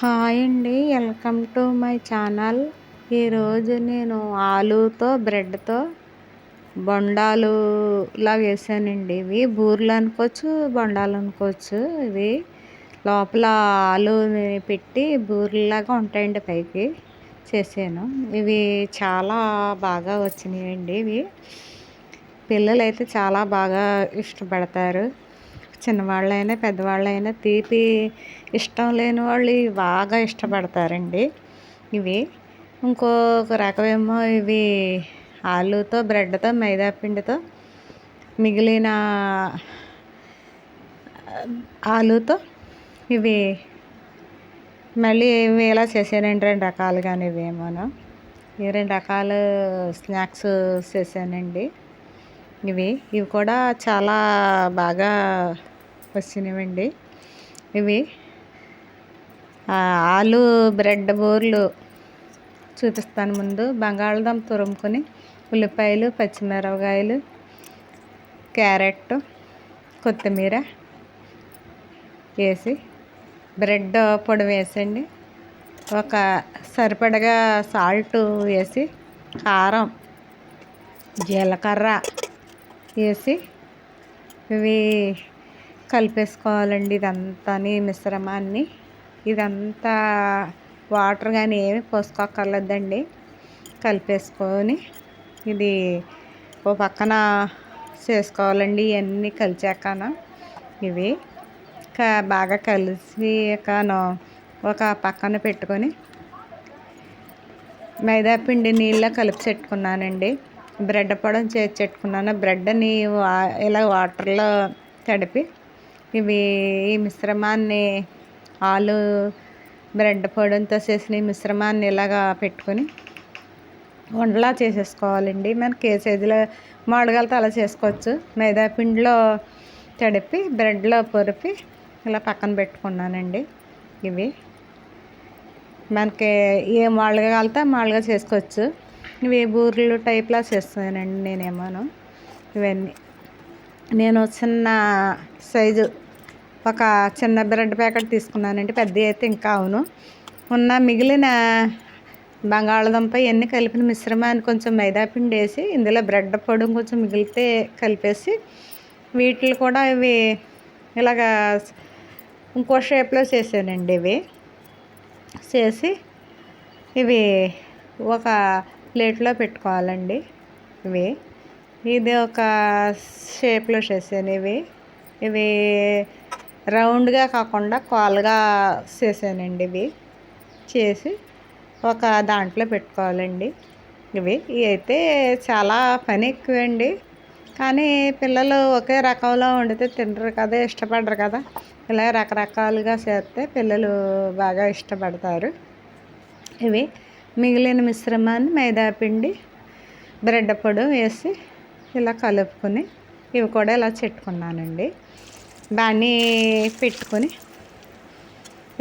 Hi అండి. Welcome to my channel. ఈరోజు నేను ఆలుతో బ్రెడ్తో బొండాలులా వేసానండి ఇవి. బూరెలు అనుకోవచ్చు బొండాలు అనుకోవచ్చు ఇవి. లోపల ఆలు పెట్టి బూరెలాగా ఉంటాయండి పైకి చేసాను. ఇవి చాలా బాగా వచ్చినాయండి ఇవి. పిల్లలు అయితే చాలా బాగా ఇష్టపడతారు. చిన్నవాళ్ళైనా పెద్దవాళ్ళైనా తీపి ఇష్టం లేని వాళ్ళు బాగా ఇష్టపడతారండి. ఇవి ఇంకొక రకమేమో ఇవి ఆలుతో బ్రెడ్తో మైదా పిండితో మిగిలిన ఆలుతో ఇవి మళ్ళీ ఇవి ఇలా చేశానండి రెండు రకాలుగానే ఇవేమోను ఈ రెండు రకాల స్నాక్స్ చేశానండి. ఇవి. ఇవి కూడా చాలా బాగా వచ్చినవండి. ఇవి ఆలు బ్రెడ్ బూరెలు చూపిస్తాను ముందు. బంగాళదుంప తురుముకొని ఉల్లిపాయలు పచ్చిమిరపకాయలు క్యారెట్ కొత్తిమీర వేసి బ్రెడ్ పొడి వేసండి. ఒక సరిపడగా సాల్ట్ వేసి కారం జీలకర్ర వేసి ఇవి కలిపేసుకోవాలండి ఇదంతా మిశ్రమాన్ని. ఇదంతా వాటర్ కానీ ఏమి పోసుకోక్కర్లేదండి. కలిపేసుకొని ఇది ఓ పక్కన చేసుకోవాలండి ఇవన్నీ కలిచాకన. ఇవి బాగా కలిసి ఒక పక్కన పెట్టుకొని మైదా పిండి నీళ్ళ కలిపి పెట్టుకున్నానండి. బ్రెడ్ పొడం చేర్చెట్టుకున్నాను బ్రెడ్ని ఇలా వాటర్లో తడిపి ఇవి ఈ మిశ్రమాన్ని ఆలు బ్రెడ్ పొడంతో చేసిన మిశ్రమాన్ని ఇలాగా పెట్టుకొని వండలా చేసేసుకోవాలండి. మనకి ఏ సైజులో అలా చేసుకోవచ్చు. మైదా పిండిలో తడిపి బ్రెడ్లో పొరిపి ఇలా పక్కన పెట్టుకున్నానండి ఇవి. మనకి ఏ మామూలుగా కలితే మామూలుగా చేసుకోవచ్చు. ఇవి బూరెలు టైప్లా చేస్తానండి నేనేమోను. ఇవన్నీ. నేను చిన్న సైజు ఒక చిన్న బ్రెడ్ ప్యాకెట్ తీసుకున్నానండి పెద్ద అయితే ఇంకా అవును. ఉన్న మిగిలిన బంగాళదుంప ఇవన్నీ కలిపిన మిశ్రమాన్ని కొంచెం మైదా పిండి వేసి ఇందులో బ్రెడ్ పొడి కొంచెం మిగిలితే కలిపేసి వీటిని కూడా ఇవి ఇలాగా ఇంకో షేప్లో చేసానండి ఇవి. చేసి ఇవి ఒక ప్లేట్లో పెట్టుకోవాలండి. ఇవి. ఇది ఒక షేప్లో చేసాను ఇవి. ఇవి రౌండ్గా కాకుండా కాల్గా చేసానండి ఇవి. చేసి ఒక దాంట్లో పెట్టుకోవాలండి. ఇవి. ఇవి అయితే చాలా పని ఎక్కువండి. కానీ పిల్లలు ఒకే రకంలో వండితే తినరు కదా ఇష్టపడరు కదా. ఇలా రకరకాలుగా చేస్తే పిల్లలు బాగా ఇష్టపడతారు. ఇవి. మిగిలిన మిశ్రమాన్ని మైదాపిండి బ్రెడ్ పొడి వేసి ఇలా కలుపుకొని ఇవి కూడా ఇలా చెట్టుకున్నానండి. బాణీ పెట్టుకొని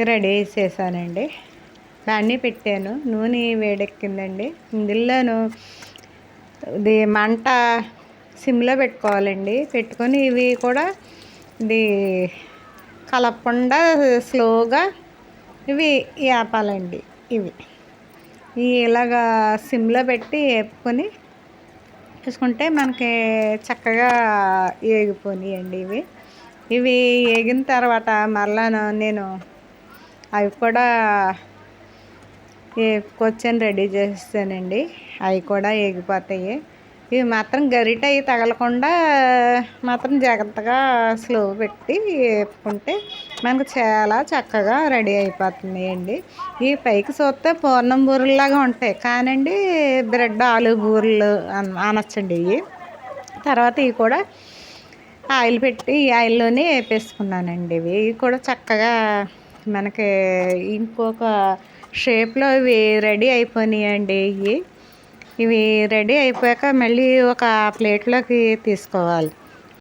రెడీ చేశానండి. బాణీ పెట్టాను. నూనె వేడెక్కిందండి. ఇందులోను ఇది మంట సిమ్లో పెట్టుకోవాలండి. పెట్టుకొని ఇవి కూడా ఇది కలపకుండా స్లోగా ఇవి వేపాలండి ఇవి. ఇలాగా సిమ్లో పెట్టి వేపుకొని చూసుకుంటే మనకి చక్కగా వేగిపోయినాయండి ఇవి. ఇవి వేగిన తర్వాత మరలా నేను అవి కూడా వేపుకొచ్చని రెడీ చేస్తానండి అవి కూడా వేగిపోతాయి ఇవి మాత్రం గరిట అవి తగలకుండా మాత్రం జాగ్రత్తగా స్లో పెట్టి వేపుకుంటే మనకు చాలా చక్కగా రెడీ అయిపోతున్నాయండి. ఈ పైకి చూస్తే పూర్ణం బూరెల్లాగా ఉంటాయి. కానండి బ్రెడ్ ఆలు బూరెలు అనొచ్చండి ఇవి. తర్వాత ఇవి కూడా ఆయిల్ పెట్టి ఈ ఆయిల్లోనే వేపేసుకున్నానండి ఇవి కూడా చక్కగా మనకి ఇంకొక షేప్లో ఇవి రెడీ అయిపోయినాయండి ఇవి. ఇవి రెడీ అయిపోయాక మళ్ళీ ఒక ప్లేట్లోకి తీసుకోవాలి.